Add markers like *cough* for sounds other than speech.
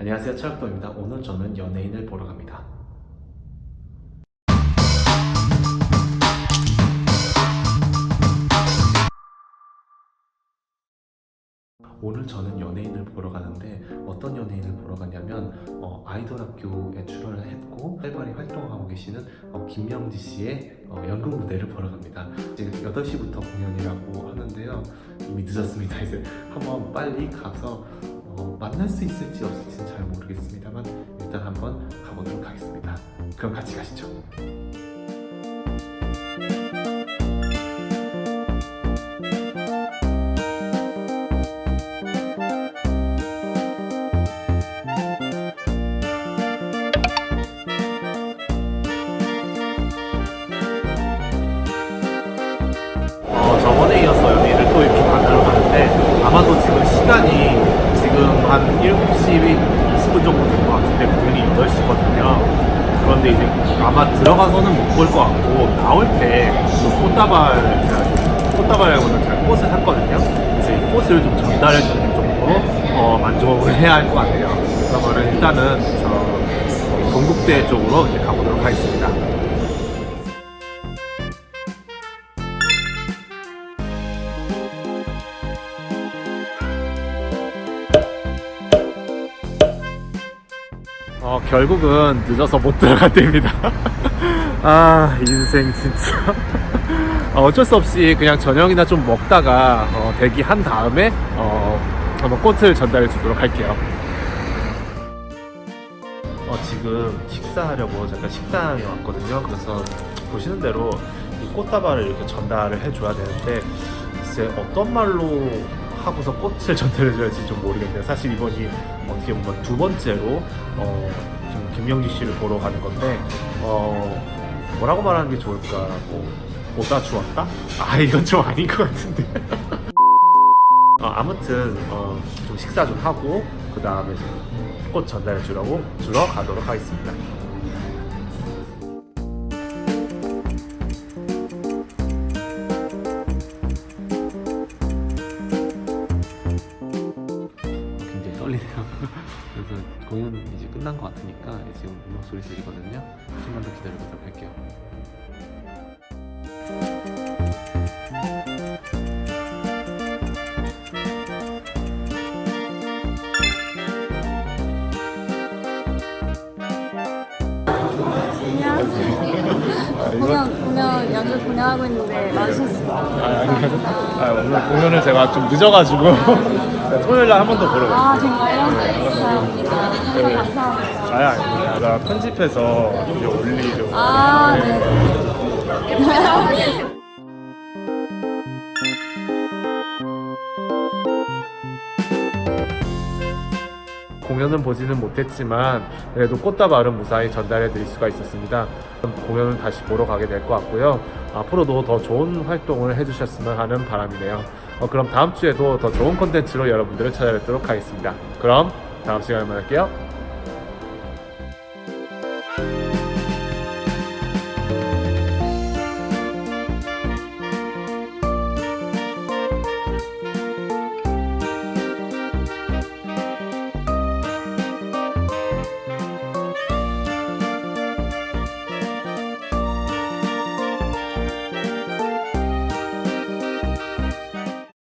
안녕하세요 철학도입니다. 오늘 저는 연예인을 보러 갑니다. 오늘 저는 연예인을 보러 가는데 어떤 연예인을 보러 가냐면 어, 아이돌 학교에 출연을 했고 활발히 활동하고 계시는 어, 김명지 씨의 어, 연극 무대를 보러 갑니다. 지금 8시부터 공연이라고 하는데요. 이미 늦었습니다. *laughs* 이제 한번 빨리 가서 어, 만날 수 있을지 없을지는 잘 모르겠습니다만 일단 한번 가보도록 하겠습니다. 그럼 같이 가시죠. 한 7시 20분 정도 된 것 같은데 공연이 8시거든요. 그런데 이제 아마 들어가서는 못 볼 것 같고 나올 때 그 꽃다발 제가 꽃다발이라고는 제가 꽃을 샀거든요. 그래서 이 꽃을 좀 전달해 주는 정도로 어, 만족을 해야 할 것 같아요. 그러면은 일단은 저 동국대 쪽으로 이제 가보도록 하겠습니다. 어, 결국은 늦어서 못 들어갔답니다. *laughs* 아, 인생 진짜. *laughs* 어, 어쩔 수 없이 그냥 저녁이나 좀 먹다가 어, 대기한 다음에 어, 한번 꽃을 전달해 주도록 할게요. 어, 지금 식사하려고 잠깐 식당에 왔거든요. 그래서 보시는 대로 이 꽃다발을 이렇게 전달을 해줘야 되는데 글쎄 어떤 말로 하고서 꽃을 *laughs* 전달해줘야지 좀 모르겠네요. 사실 이번이 어떻게 보면 두 번째로 어, 좀 김명지 씨를 보러 가는 건데 어, 뭐라고 말하는 게 좋을까? 뭐 오다 주었다? 아 *laughs* 이건 좀 아닌 것 같은데. *laughs* 어, 아무튼 어, 좀 식사 좀 하고 그 다음에 꽃 전달해 주려고 주러 가도록 하겠습니다. 떨리네요. *laughs* 그래서 공연 이제 끝난 것 같으니까 지금 음악 소리 들리거든요. 조금만 더 기다려보도록 할게요. 공연 공연 연극 공연하고 있는데 와주셨습니다. 아, 오늘 공연을 제가 좀 늦어가지고 토요일 날 한 번 더 보러 갔어요. 아 정말요? 감사합니다. 항상 감사합니다. 아야 아닙니다. 나 편집해서 이제 올리려고. 아 네. *laughs* 공연은 보지는 못했지만 그래도 꽃다발은 무사히 전달해 드릴 수가 있었습니다. 공연을 다시 보러 가게 될 것 같고요. 앞으로도 더 좋은 활동을 해주셨으면 하는 바람이네요. 어, 그럼 다음 주에도 더 좋은 콘텐츠로 여러분들을 찾아뵙도록 하겠습니다. 그럼 다음 시간에 만날게요.